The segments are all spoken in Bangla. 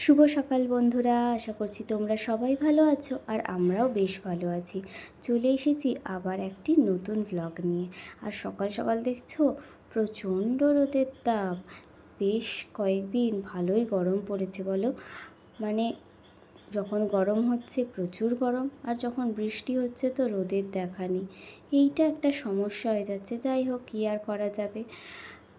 শুভ সকাল বন্ধুরা, আশা করছি তোমরা সবাই ভালো আছো আর আমরাও বেশ ভালো আছি। চলে এসেছি আবার একটি নতুন ব্লগ নিয়ে। আর সকাল সকাল দেখছ, প্রচণ্ড রোদের তাপ। বেশ কয়েকদিন ভালোই গরম পড়েছে বলো। মানে যখন গরম হচ্ছে প্রচুর গরম, আর যখন বৃষ্টি হচ্ছে তো রোদের দেখা নেই। এইটা একটা সমস্যা হয়ে যাচ্ছে, যাই হোক, কী আর করা যাবে?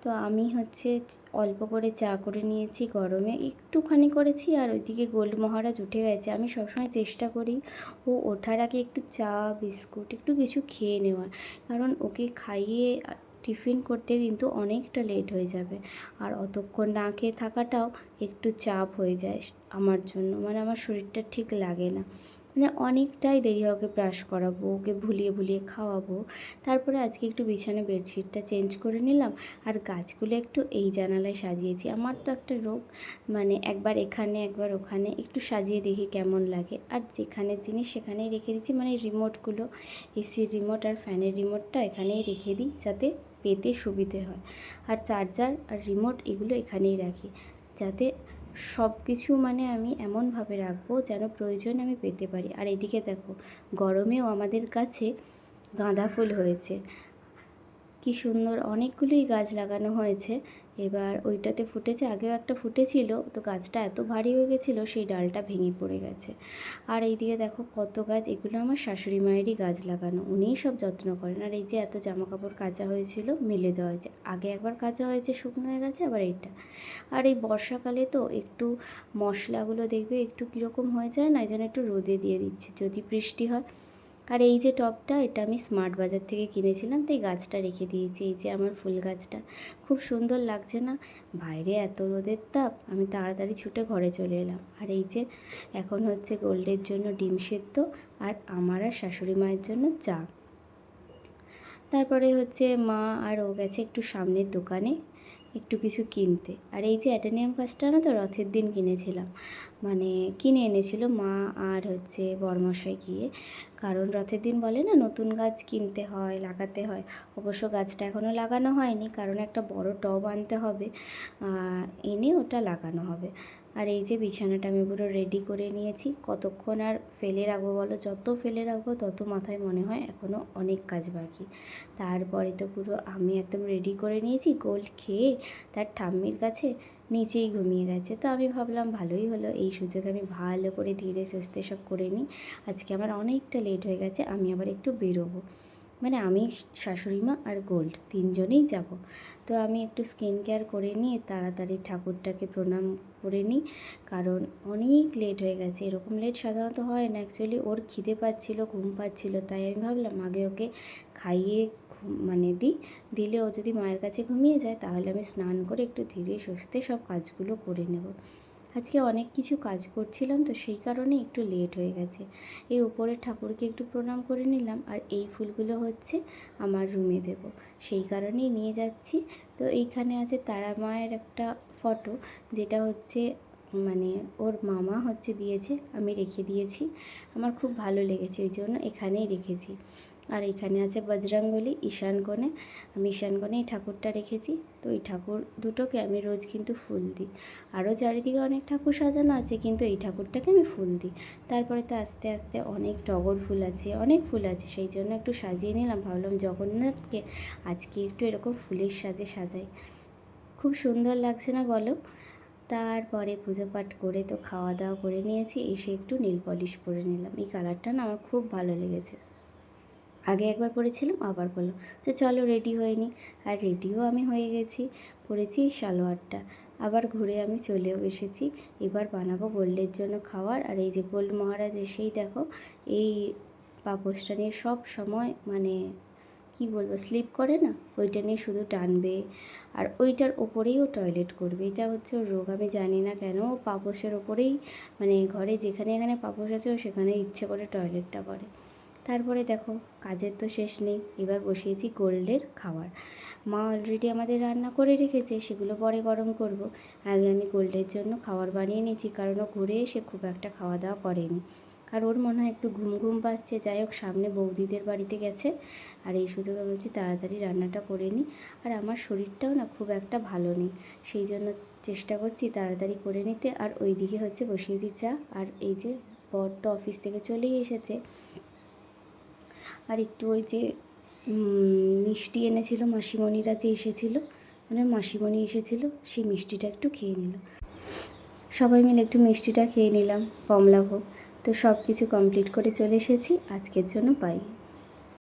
তো আমি হচ্ছে অল্প করে চা করে নিয়েছি গরমে। একটুখানি করেছি আর ওইদিকে গোল্ড মহারাজ উঠে গেছে। আমি সবসময় চেষ্টা করি ও ওঠার আগে একটু চা, বিস্কুট, একটু কিছু খেয়ে নেওয়ার। কারণ ওকে খাইয়ে টিফিন করতে কিন্তু অনেকটা লেট হয়ে যাবে। আর অতক্ষণ না খেয়ে থাকাটাও একটু চাপ হয়ে যায় আমার জন্য। মানে আমার শরীরটা ঠিক লাগে না। মানে অনেকটাই দেরি হয় ওকে ব্রাশ করাবো, ওকে ভুলিয়ে ভুলিয়ে খাওয়াবো। তারপরে আজকে একটু বিছানা বেডশিটটা চেঞ্জ করে নিলাম। আর গাছগুলো একটু এই জানালায় সাজিয়েছি। আমার তো একটা রোগ মানে একবার এখানে, একবার ওখানে, একটু সাজিয়ে দেখি কেমন লাগে। আর যেখানে জিনিস সেখানেই রেখে দিচ্ছি। মানে রিমোটগুলো এসির রিমোট আর ফ্যানের রিমোটটা এখানেই রেখে দিই যাতে পেতে সুবিধে হয়। আর চার্জার আর রিমোট এগুলো এখানেই রাখি। যাতে সব কিছু মানে আমি এমনভাবে রাখব যেন প্রয়োজন আমি পেতে পারি। আর এদিকে দেখো, গরমেও আমাদের কাছে গাঁদা ফুল হয়েছে। কি সুন্দর, অনেকগুলোই গাছ লাগানো হয়েছে। এবার ওইটাতে ফুটেছে, আগেও একটা ফুটেছিল, তো গাছটা এত ভারী হয়ে গেছিল, সেই ডালটা ভেঙে পড়ে গেছে। আর এইদিকে দেখো কত গাছ, এগুলো আমার শাশুড়ি মায়েরই গাছ লাগানো, উনিই সব যত্ন করেন। আর এই যে এত জামা কাপড় কাচা হয়েছিল, মেলে দেওয়া হয়েছে। আগে একবার কাচা হয়েছে, শুকনো হয়ে গেছে, আবার এইটা। আর এই বর্ষাকালে তো একটু মশলাগুলো দেখবে, একটু কীরকম হয়ে যায় না, এই জন্য একটু রোদে দিয়ে দিচ্ছে, যদি বৃষ্টি হয়। আর এই যে টবটা এটা আমি স্মার্ট বাজার থেকে কিনেছিলাম তো এই গাছটা রেখে দিয়েছি। এই যে আমার ফুল গাছটা, খুব সুন্দর লাগছে না? বাইরে এত রোদের তাপ, আমি তাড়াতাড়ি ছুটে ঘরে চলে এলাম। আর এই যে এখন হচ্ছে গোল্ডের জন্য ডিম সেদ্ধ আর আমার আর শাশুড়ি মায়ের জন্য চা। তারপরে হচ্ছে মা আর ও গেছে একটু সামনের দোকানে। একটু কিছু কিনতে। আর এই যে অ্যাটেনিয়াম গাছটা না তো রথের দিন কিনেছিলাম। মানে কিনে এনেছিল মা আর হচ্ছে বরমশাই গিয়ে। কারণ রথের দিন বলে না, নতুন গাছ কিনতে হয়, লাগাতে হয়। অবশ্য গাছটা এখনও লাগানো হয়নি, কারণ একটা বড় টব আনতে হবে। এনে ওটা লাগানো হবে। আর এই যে বিছানাটা আমি পুরো রেডি করে নিয়েছি। কতক্ষণ আর ফেলে রাখব বলো? যত ফেলে রাখব তত মাথায় মনে হয় এখনও অনেক কাজ বাকি। তারপরে তো পুরো আমি একদম রেডি করে নিয়েছি, গোল খেয়ে তার ঠাম্মির কাছে নিচেই ঘুমিয়ে গেছে। তো আমি ভাবলাম ভালোই হলো, এই সুযোগে আমি ভালো করে ধীরে সুস্থে সব করে নিই। আজকে আমার অনেকটা লেট হয়ে গেছে, আমি আবার একটু বেরোবো। মানে আমি শাশুড়ি মা আর গোল্ড তিনজনেই যাব। তো আমি একটু স্কিন কেয়ার করে নিয়ে তাড়াতাড়ি ঠাকুরটাকে প্রণাম করে নিই। কারণ অনেক লেট হয়ে গেছে, এরকম লেট সাধারণত হয় না। অ্যাকচুয়ালি ওর খিদে পাচ্ছিল, ঘুম পাচ্ছিল, তাই আমি ভাবলাম আগে ওকে খাইয়ে মানে দিই। দিলে ও যদি মায়ের কাছে ঘুমিয়ে যায়, তাহলে আমি স্নান করে একটু ধীরে সুস্থে সব কাজগুলো করে নেব। আজকে অনেক কিছু কাজ করছিলাম, তো সেই কারণে একটু লেট হয়ে গেছে। এই উপরের ঠাকুরকে একটু প্রণাম করে নিলাম, আর এই ফুলগুলো হচ্ছে আমার রুমে দেব। সেই কারণেই নিয়ে যাচ্ছি। তো এইখানে আছে তারা মায়ের একটা ফটো যেটা হচ্ছে মানে ওর মামা হচ্ছে দিয়েছে, আমি রেখে দিয়েছি। আমার খুব ভালো লেগেছে, ওই জন্য এখানেই রেখেছি। আর এখানে আছে বজরঙ্গলি ঈশান কোণে আমি ঈশান কোণে এই ঠাকুরটা রেখেছি। তো এই ঠাকুর দুটোকে আমি রোজ কিন্তু ফুল দিই। আরও চারিদিকে অনেক ঠাকুর সাজানো আছে, কিন্তু এই ঠাকুরটাকে আমি ফুল দিই। তারপরে তো আস্তে আস্তে অনেক টগর ফুল আছে, অনেক ফুল আছে। সেই জন্য একটু সাজিয়ে নিলাম। ভাবলাম জগন্নাথকে আজকে একটু এরকম ফুলের সাজে সাজাই। খুব সুন্দর লাগছে না বলো? তারপরে পুজো পাঠ করে তো খাওয়া দাওয়া করে নিয়েছি। এসে একটু নীল পলিশ করে নিলাম। এই কালারটা না আমার খুব ভালো লেগেছে। আগে একবার পরেছিলাম আবার বললাম তো চলো রেডি হয়ে আর রেডিও আমি হয়ে গেছি। পরেছি সালোয়ারটা। আবার ঘুরে আমি চলেও এসেছি। এবার বানাবো গোল্ডের জন্য খাওয়ার। আর এই যে গোল্ড মহারাজ এসেই দেখো, এই পাপোসটা নিয়ে সব সময় মানে কি বলব স্লিপ করে না? ওইটা নিয়ে শুধু টানবে। আর ওইটার ওপরেই ও টয়লেট করবে। এটা হচ্ছে ওর রোগ। আমি জানি না কেন ও পাপোসের ওপরেই মানে ঘরে যেখানে এখানে পাপোস আছে, ও সেখানে ইচ্ছে করে টয়লেটটা করে। তারপরে দেখো, কাজের তো শেষ নেই, এবার বসিয়েছি গোল্ডের খাবার। মা অলরেডি আমাদের রান্না করে রেখেছে, সেগুলো পরে গরম করব। আগে আমি গোল্ডের জন্য খাবার বানিয়ে নিয়েছি, কারণ ও ঘুরে এসে খুব একটা খাওয়া দাওয়া করেনি। আর ওর মনে হয় একটু ঘুম ঘুম পাচ্ছে, যাই হোক সামনে বৌদিদের বাড়িতে গেছে। আর এই সুযোগে বলছি তাড়াতাড়ি রান্নাটা করে নিই আর আমার শরীরটাও না খুব একটা ভালো নেই, সেই জন্য চেষ্টা করছি তাড়াতাড়ি করে নিতে। আর ওইদিকে হচ্ছে বসিয়েছি চা। আর এই যে বর তো অফিস থেকে চলেই এসেছে। আর একটু ওই যে মিষ্টি এনেছিল, মাসিমণিরা যে এসেছিল মানে মাসিমণি এসেছিল, সেই মিষ্টিটা একটু খেয়ে নিল। সবাই মিলে একটু মিষ্টিটা খেয়ে নিলাম, কমলাভোগ। তো সব কিছু কমপ্লিট করে চলে এসেছি। আজকের জন্য বাই